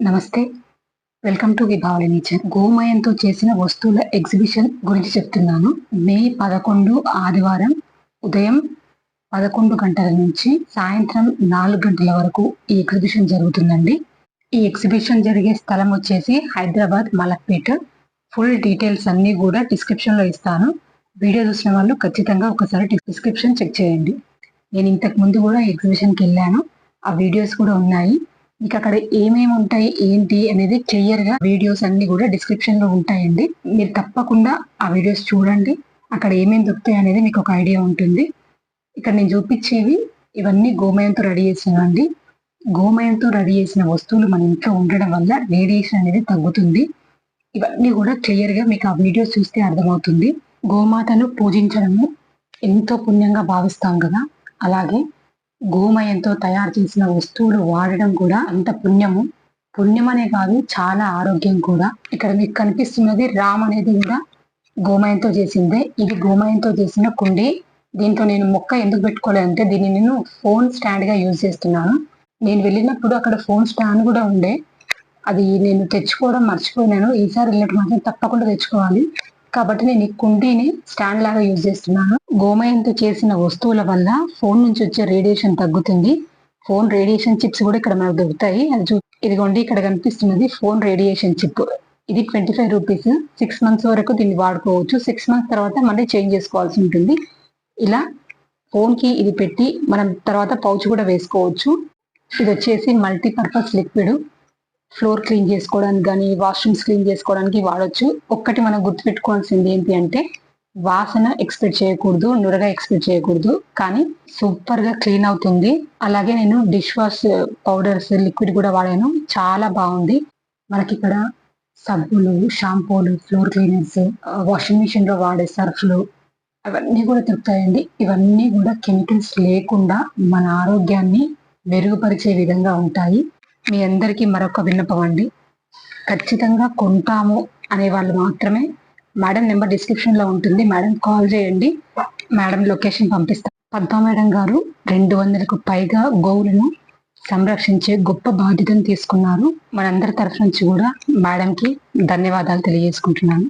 నమస్తే. Welcome to Vibhavali nature గోమయంతో చేసిన వస్తువుల ఎగ్జిబిషన్ గురించి చెప్తున్నాను. మే పదకొండు ఆదివారం ఉదయం పదకొండు గంటల నుంచి సాయంత్రం నాలుగు గంటల వరకు ఈ ఎగ్జిబిషన్ జరుగుతుందండి. ఈ ఎగ్జిబిషన్ జరిగే స్థలం వచ్చేసి హైదరాబాద్ మలక్పేట. ఫుల్ డీటెయిల్స్ అన్నీ కూడా డిస్క్రిప్షన్లో ఇస్తాను. వీడియో చూసిన వాళ్ళు ఖచ్చితంగా ఒకసారి డిస్క్రిప్షన్ చెక్ చేయండి. నేను ఇంతకు ముందు కూడా ఎగ్జిబిషన్కి వెళ్ళాను. ఆ వీడియోస్ కూడా ఉన్నాయి. మీకు అక్కడ ఏమేమి ఉంటాయి ఏంటి అనేది క్లియర్గా వీడియోస్ అన్ని కూడా డిస్క్రిప్షన్లో ఉంటాయండి. మీరు తప్పకుండా ఆ వీడియోస్ చూడండి. అక్కడ ఏమేమి దొరుకుతాయి అనేది మీకు ఒక ఐడియా ఉంటుంది. ఇక్కడ నేను చూపించేవి ఇవన్నీ గోమయంతో రెడీ చేసినవండి. గోమయంతో రెడీ చేసిన వస్తువులు మన ఇంట్లో ఉండడం వల్ల రేడియేషన్ అనేది తగ్గుతుంది. ఇవన్నీ కూడా క్లియర్గా మీకు ఆ వీడియోస్ చూస్తే అర్థమవుతుంది. గోమాతను పూజించడము ఎంతో పుణ్యంగా భావిస్తాం కదా. అలాగే గోమయంతో తయారు చేసిన వస్తువులు వాడడం కూడా అంత పుణ్యము. పుణ్యమనే కాదు చాలా ఆరోగ్యం కూడా. ఇక్కడ మీకు కనిపిస్తున్నది రామ్ అనేది కూడా గోమయంతో చేసిందే. ఇది గోమయంతో చేసిన కుండి. దీంతో నేను మొక్క ఎందుకు పెట్టుకోలేదంటే దీన్ని నేను ఫోన్ స్టాండ్గా యూజ్ చేస్తున్నాను. నేను వెళ్ళినప్పుడు అక్కడ ఫోన్ స్టాండ్ కూడా ఉండే. అది నేను తెచ్చుకోవడం మర్చిపోయినాను. ఈసారి వెళ్ళినప్పుడు మాత్రం తప్పకుండా తెచ్చుకోవాలి. కాబట్టి నేను ఈ కుండీని స్టాండ్ లాగా యూజ్ చేస్తున్నాను. గోమయంతో చేసిన వస్తువుల వల్ల ఫోన్ నుంచి వచ్చే రేడియేషన్ తగ్గుతుంది. ఫోన్ రేడియేషన్ చిప్స్ కూడా ఇక్కడ మనకు దొరుకుతాయి. అది చూ ఇదిగోండి ఇక్కడ కనిపిస్తున్నది ఫోన్ రేడియేషన్ చిప్ ఇది twenty five rupees. Six months వరకు దీన్ని వాడుకోవచ్చు. సిక్స్ మంత్స్ తర్వాత మళ్ళీ చేంజ్ చేసుకోవాల్సి ఉంటుంది. ఇలా ఫోన్కి ఇది పెట్టి మనం తర్వాత పౌచ్ కూడా వేసుకోవచ్చు. ఇది వచ్చేసి మల్టీపర్పస్ లిక్విడ్. ఫ్లోర్ క్లీన్ చేసుకోవడానికి కానీ వాష్రూమ్స్ క్లీన్ చేసుకోవడానికి వాడొచ్చు. ఒక్కటి మనం గుర్తుపెట్టుకోవాల్సింది ఏంటి అంటే వాసన ఎక్స్పెక్ట్ చేయకూడదు నురగా ఎక్స్పెక్ట్ చేయకూడదు. కానీ సూపర్గా క్లీన్ అవుతుంది. అలాగే నేను డిష్ వాష్ పౌడర్స్ లిక్విడ్ కూడా వాడాను. చాలా బాగుంది. మనకి ఇక్కడ సబ్బులు షాంపూలు ఫ్లోర్ క్లీనర్స్ వాషింగ్ మిషన్లో వాడే సర్ఫ్లు అవన్నీ కూడా దొరుకుతాయండి. ఇవన్నీ కూడా కెమికల్స్ లేకుండా మన ఆరోగ్యాన్ని మెరుగుపరిచే విధంగా ఉంటాయి. మీ అందరికీ మరొక విన్నపం అండి. ఖచ్చితంగా కొంటాము అనే వాళ్ళు మాత్రమే మేడం నెంబర్ డిస్క్రిప్షన్లో ఉంటుంది. మేడం కాల్ చేయండి. మేడం లొకేషన్ పంపిస్తాం. పద్మా మేడం గారు రెండు వందలకు పైగా గోవులను సంరక్షించే గొప్ప బాధ్యతను తీసుకున్నారు. మనందరి తరఫు నుంచి కూడా మేడంకి ధన్యవాదాలు తెలియజేసుకుంటున్నాను.